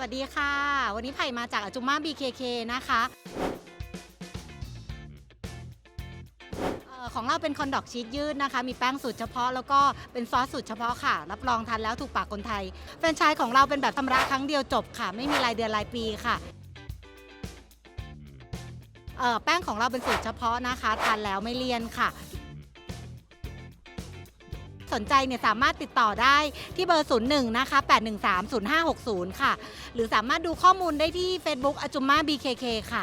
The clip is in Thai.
วัสดีค่ะ วันนี้ไผ่มาจากอาจุม่า BKK นะคะออของเราเป็นคอนดอกชีสยืดนะคะ มีแป้งสูตรเฉพาะแล้วก็เป็นซอสสูตรเฉพาะค่ะ รับรองทานแล้วถูกปากคนไทย แฟรนไชส์ของเราเป็นแบบชำระครั้งเดียวจบค่ะ ไม่มีรายเดือนรายปีค่ะออแป้งของเราเป็นสูตรเฉพาะนะคะ ทานแล้วไม่เลี่ยนค่ะ สนใจเนี่ยสามารถติดต่อได้ที่เบอร์ 01 นะคะ 813 0560 ค่ะ หรือสามารถดูข้อมูลได้ที่ Facebook อาจุม่า BKK ค่ะ